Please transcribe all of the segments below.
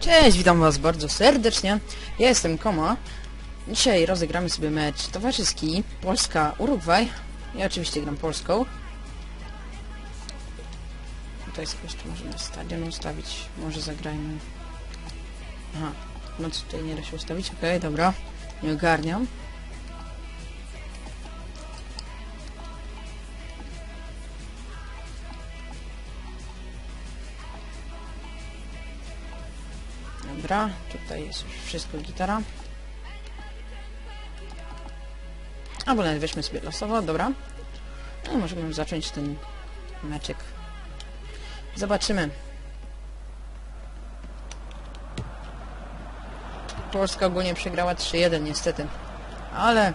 Cześć, witam was bardzo serdecznie. Ja jestem Koma. Dzisiaj rozegramy sobie mecz towarzyski Polska-Urugwaj. Ja oczywiście gram Polską. Tutaj sobie jeszcze możemy stadion ustawić. Może zagrajmy. Aha, no tutaj nie da się ustawić? Okej, dobra. Nie ogarniam. Dobra, tutaj jest już wszystko gitara. Albo nawet weźmy sobie losowo, dobra. No, możemy zacząć ten meczek. Zobaczymy. Polska ogólnie przegrała 3-1 niestety. Ale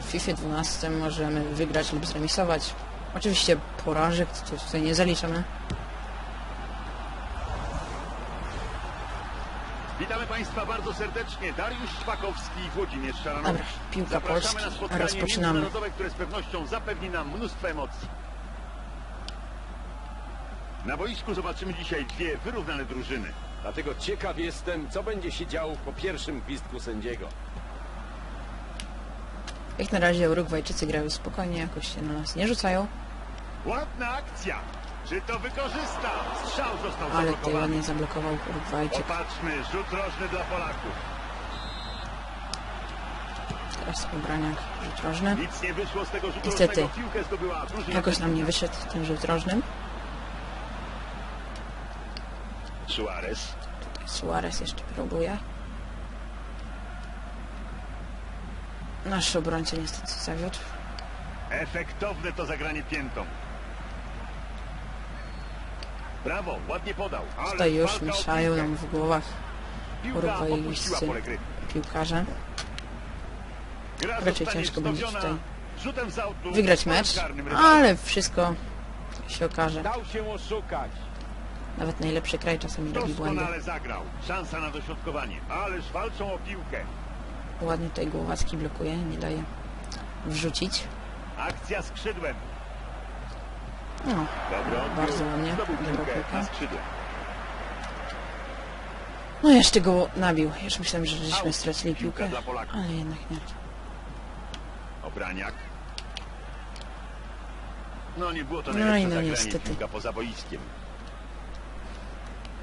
w FIFA 12 możemy wygrać lub zremisować. Oczywiście porażek to tutaj nie zaliczamy. Witamy Państwa bardzo serdecznie. Dariusz Szpakowski i Włodzimierz Szaranowicz. Piłka Zapraszamy Polski. na spotkanie Rozpoczynamy. międzynarodowe, które z pewnością zapewni nam mnóstwo emocji. Na boisku zobaczymy dzisiaj dwie wyrównane drużyny. Dlatego ciekaw jestem, co będzie się działo po pierwszym gwizdku sędziego. Jak na razie Urugwajczycy grają spokojnie, jakoś się na nas nie rzucają, Ładna akcja. Czy to wykorzysta? Strzał został ale zablokowany. ładnie zablokował Urugwajczyk. Popatrzmy, rzut rożny dla Polaków. Teraz obraniak rzut rożny. Nic nie wyszło z tego rzutu Niestety. Jakoś nam nie wyszedł ten rzut rożnym. Suarez. Tutaj Suarez jeszcze próbuje. Nasz obrońca niestety zawiódł. Efektowne to zagranie piętą. Brawo, ładnie podał. Ale Tutaj już walka o mieszają piłkę. nam w głowach Piłka opuściła pole gry. piłkarze. Gra Raczej zostanie ciężko będzie wznowiona tutaj rzutem z autu Wygrać mecz, karnym rywalem. ale wszystko się okaże. Dał się oszukać. Nawet najlepszy kraj czasami robi błędy. Doskonale zagrał. Szansa na dośrodkowanie. Ależ walczą o piłkę. Ładnie tutaj Głowacki blokuje, nie daje wrzucić. Akcja skrzydłem. No. Bardzo ładnie. Dobra piłka. no jeszcze go nabił. Już myślałem, że żeśmy stracili piłkę, ale jednak nie. Obraniak. No nie było to No najlepsze no zagranie. niestety. Piłka poza boiskiem.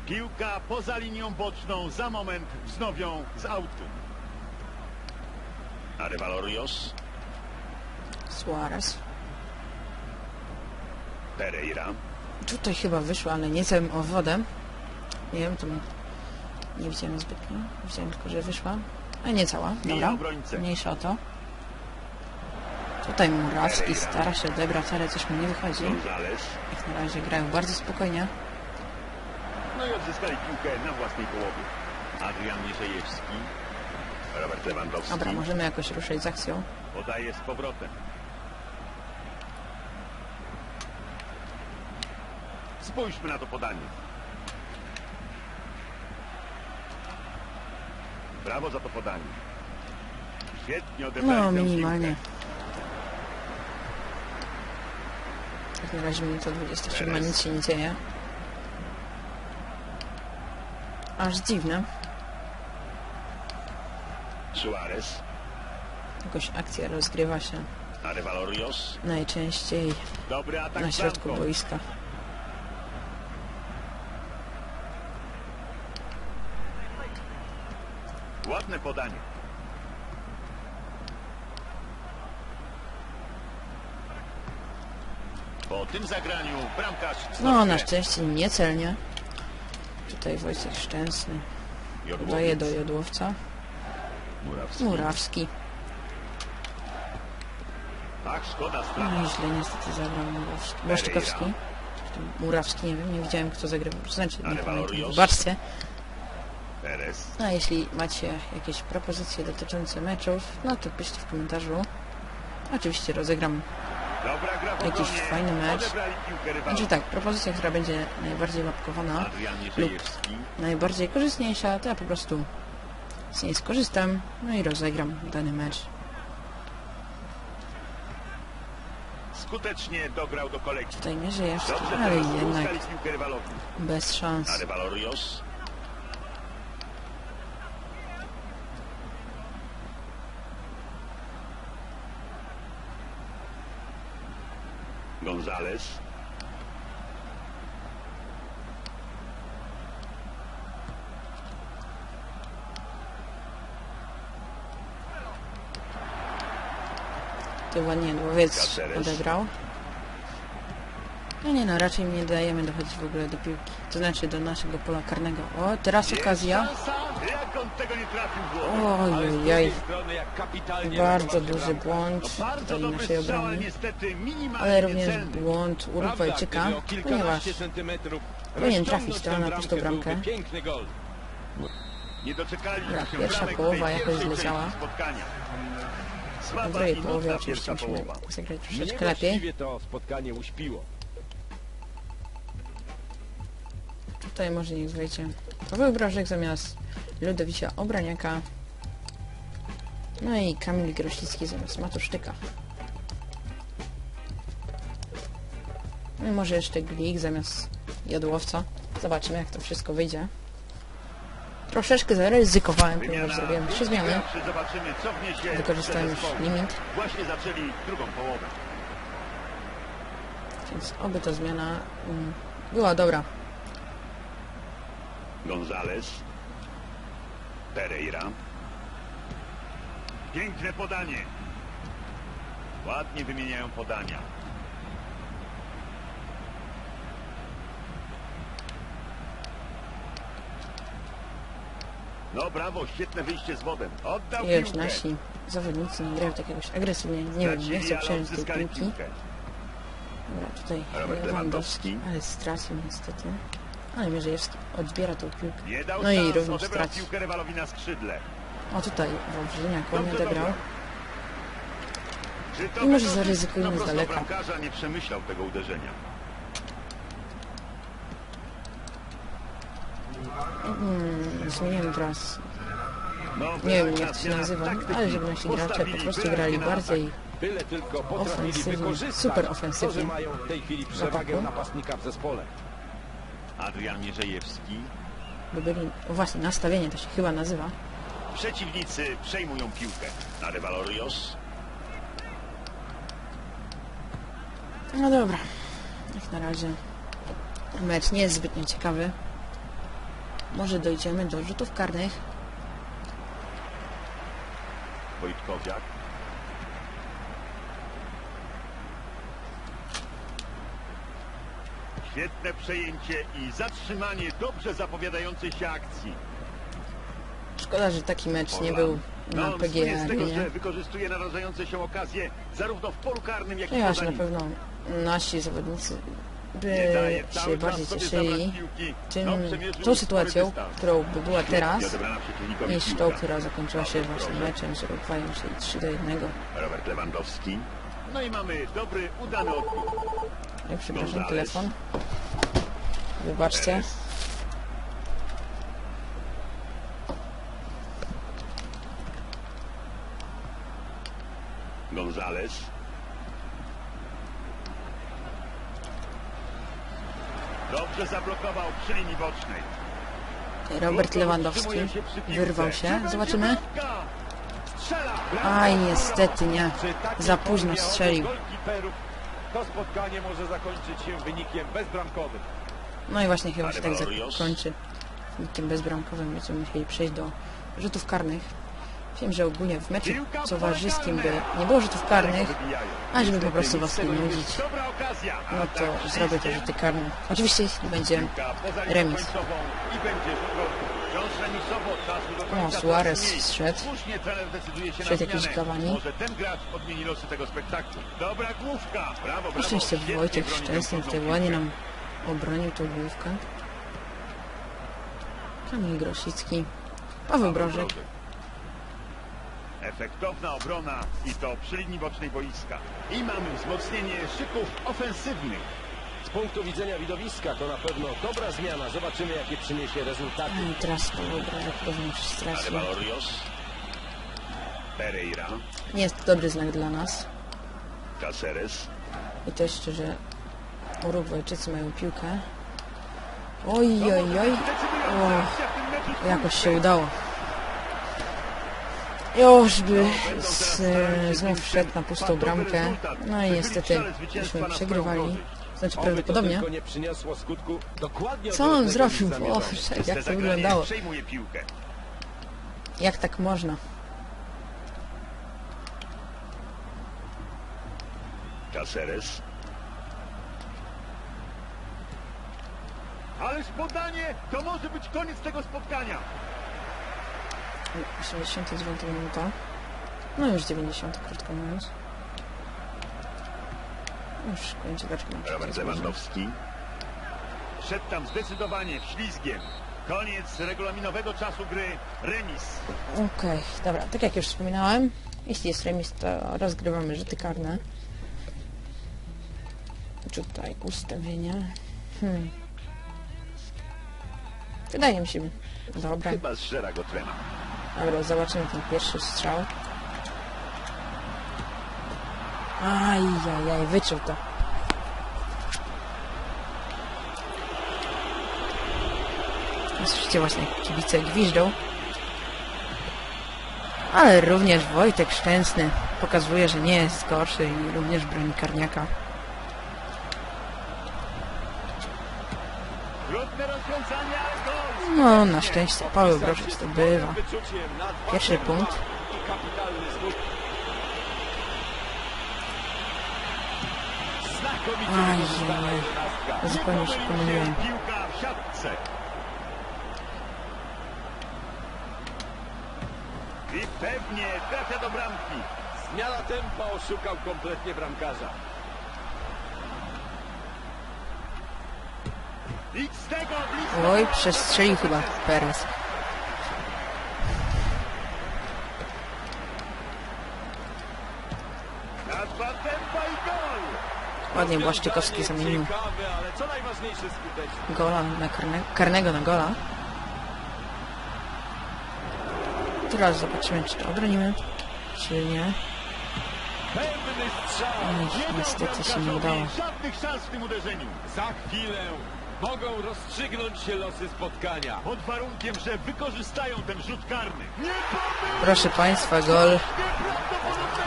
Piłka poza linią boczną. Za moment wznowią z autu. Arevalo Rios. Suarez. Pereira. Tutaj chyba wyszło, ale nie całym owodem. Nie wiem, to nie widziałem zbytnio. Widziałem tylko, że wyszła. A nie cała, dobra. Mniejsza o to. Tutaj Murawski stara się odebrać, ale coś mu nie wychodzi. Jak na razie grają bardzo spokojnie. No i odzyskali piłkę na własnej połowie. Adrian Mierzejewski. Robert Lewandowski. Dobra, możemy jakoś ruszyć z akcją. Podaje z powrotem. Spójrzmy na to podanie. Brawo za to podanie. Świetnie odebrali No, tę minimalnie. piłkę. Jak na razie minuta 27, Perez. nic się nie dzieje. Aż dziwne. Suarez. Jakoś akcja rozgrywa się Arevalo Rios. najczęściej Dobry atak na środku bramką. boiska. Ładne podanie. Po tym zagraniu bramkarz No, na szczęście niecelnie. Tutaj Wojciech Szczęsny daje do jodłowca. Murawski. Murawski. Tak, szkoda No i źle niestety zagrał Murawski. Błaszczykowski. Murawski, nie wiem, nie widziałem kto zagrywał. Znaczy, nie pamiętam. Wybaczcie. Perez. A jeśli macie jakieś propozycje dotyczące meczów, no to piszcie w komentarzu. Oczywiście rozegram jakiś fajny mecz. Znaczy tak, propozycja, która będzie najbardziej mapkowana lub najbardziej korzystniejsza, to ja po prostu z niej skorzystam, no i rozegram dany mecz. Skutecznie dograł do kolegi. Tutaj jeszcze, ale jednak bez szans. González. To ładnie Dłowiec odegrał. No nie no, raczej nie dajemy dochodzić w ogóle do piłki. To znaczy do naszego pola karnego. O, teraz okazja. Jak on tego nie trafił bardzo duży błąd tutaj naszej obrony. Ale również błąd Urugwajczyka, ponieważ powinien trafić to na pustą bramkę. Nie doczekaliśmy Dobra, się pierwsza połowa jakoś zleciała. w drugiej połowie oczywiście musimy zagrać troszeczkę lepiej. to spotkanie uśpiło. Tutaj może niech wejdzie Paweł Brożek zamiast Ludowisia Obraniaka. No i Kamil Grosicki zamiast Matusztyka. No i może jeszcze Glik zamiast Jadłowca. Zobaczymy jak to wszystko wyjdzie. Troszeczkę zaryzykowałem, ponieważ zrobiłem trzy zmiany. Wykorzystałem już limit, Właśnie zaczęli drugą połowę. więc oby ta zmiana mm, była dobra. González. Pereira. Piękne podanie. Ładnie wymieniają podania. No brawo, świetne wyjście z wodem. Oddał I już piłkę. nasi zawodnicy nie grają tak jakoś agresywnie. Nie wiem, nie chcę przejąć tej piłki. Dobra, tutaj Lewandowski. ale stracił niestety. Ale Mierzejewski odbiera tą piłkę. No i również odebrał skrzydle. O tutaj Wawrzyniak ładnie to I może zaryzykujmy no, z daleka. nie przemyślał tego uderzenia. Mm, zmienimy teraz. No, Nie wiem jak to się nazywa, ale żeby nasi gracze po prostu grali bardziej Ofensywnie, super ofensywnie. mają w tej chwili przewagę ataku. napastnika w zespole. Adrian Mierzejewski. by byli... O właśnie, nastawienie to się chyba nazywa. Przeciwnicy przejmują piłkę. Na Revalorios. No dobra. Jak na razie mecz nie jest zbytnio ciekawy. Może dojdziemy do rzutów karnych. Wojtkowiak. Świetne przejęcie i zatrzymanie dobrze zapowiadającej się akcji. Szkoda, że taki mecz nie był na No, on PGA słynie z tego, że wykorzystuje narażające się okazje zarówno w polu karnym, jak i Ponieważ poza na nim. pewno nasi zawodnicy by Nie daje się czas bardziej sobie cieszyli zabrać piłki. tym, No, przemierzył tą spory sytuacją, dystans. którą by była teraz, Świetnie odebrana przeciwnikowi niż piłka. tą, która zakończyła się właśnie meczem z Urugwajem, czyli 3 do 1. Robert Lewandowski. No i mamy dobry, udany odbiór. Oj, przepraszam, Gonzalez. telefon. Wybaczcie. González. Dobrze zablokował przy linii bocznej. Robert Lewandowski wyrwał się. Zobaczymy. Aj, niestety nie. Za późno strzelił. To spotkanie może zakończyć się wynikiem bezbramkowym. No i właśnie chyba się tak zakończy. Nikim bezbramkowym będziemy musieli przejść do rzutów karnych. Wiem, że ogólnie w meczu towarzyskim by nie było rzutów karnych, a żeby po prostu was nie tego nudzić, no to zrobię te rzuty karne. Oczywiście jeśli będzie remis. O, Suarez zszedł. Słusznie trener decyduje się Wszedł na jakiś. Cavani. Może ten gracz odmieni losy tego spektaklu. Dobra główka. Brawo, brawo. Na szczęście Wojciech Szczęsny tutaj ładnie nam obronił tą główkę. Kamil Grosicki, Paweł Brożek. Efektowna obrona i to przy linii bocznej boiska. I mamy wzmocnienie szyków ofensywnych. Z punktu widzenia widowiska to na pewno dobra zmiana. Zobaczymy jakie przyniesie rezultaty. No i teraz Brożek pewnie już stracił. Pereira. Nie jest to dobry znak dla nas. Caceres. I to jeszcze, że Urugwajczycy mają piłkę. Oj, oj, oj. O, jakoś się udało. Już by z, znów wszedł na pustą bramkę. No i niestety myśmy przegrywali. Znaczy prawdopodobnie. tylko nie przyniosło skutku dokładnie Co on zrobił? O, jak to wyglądało. Jak tak można? Caceres. Ależ podanie! To może być koniec tego spotkania! 89 minuta. No już 90, krótko mówiąc. Już nam się Robert. Lewandowski. Szedł tam zdecydowanie ślizgiem. Koniec regulaminowego czasu gry. Remis. Okej, dobra, tak jak już wspominałem, jeśli jest remis, to rozgrywamy rzuty karne. Tutaj ustawienia. Hmm. Wydaje mi się, dobra. Chyba zżera go trema. Dobra, zobaczymy ten pierwszy strzał. Ajajaj, wyczuł to. Słyszycie właśnie, kibice gwiżdżą. Ale również Wojtek Szczęsny pokazuje, że nie jest gorszy i również broni karniaka. No, na szczęście Paweł. Wyczuciem na dwa Pierwszy punkt. Znakomicie Aj, wykorzystana aj, aj. jedenastka. Zupełnie się pomyliłem. I pewnie trafia do bramki. Zmiana tempa oszukał kompletnie bramkarza. Oj, przestrzelił chyba Perez. Na dwa tempa i. Ładnie Błaszczykowski zamienił gola na karne, karnego na gola. Teraz zobaczymy, czy to obronimy, czy nie. Pewny strzał. Ej, Nie dał niestety się nie udało. Żadnych szans w tym uderzeniu. Za chwilę mogą rozstrzygnąć się losy spotkania. Pod warunkiem, że wykorzystają ten rzut karny. Proszę Państwa, gol.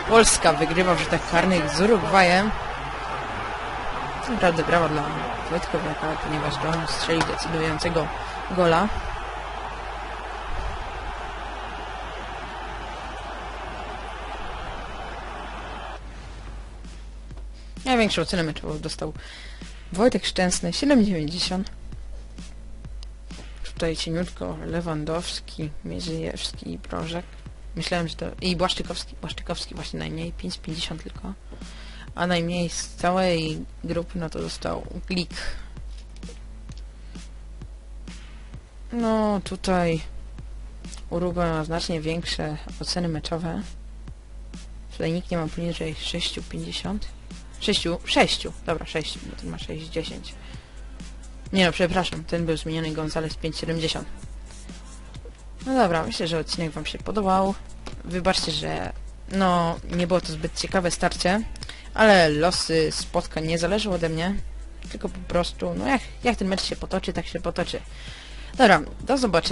Polska wygrywa w rzutach karnych z Urugwajem. Naprawdę brawa dla Wojtkowiaka, ponieważ to on strzelił decydującego gola. Największą cenę meczową dostał Wojtek Szczęsny, 7,90. Tutaj cieniutko Lewandowski, Mierzejewski i Brożek. Myślałem, że to... I Błaszczykowski. Błaszczykowski właśnie najmniej, 5,50 tylko. A najmniej z całej grupy, no to dostał Glik. No tutaj Uruguay ma znacznie większe oceny meczowe. Tutaj nikt nie ma poniżej 6,50. 6, 6, dobra 6, bo ten ma 6,10. Nie no, przepraszam, ten był zmieniony Gonzales 5,70. No dobra, myślę, że odcinek Wam się podobał. Wybaczcie, że no nie było to zbyt ciekawe starcie, ale losy spotkań nie zależą ode mnie, tylko po prostu, no jak, jak ten mecz się potoczy, tak się potoczy. Dobra, do zobaczenia.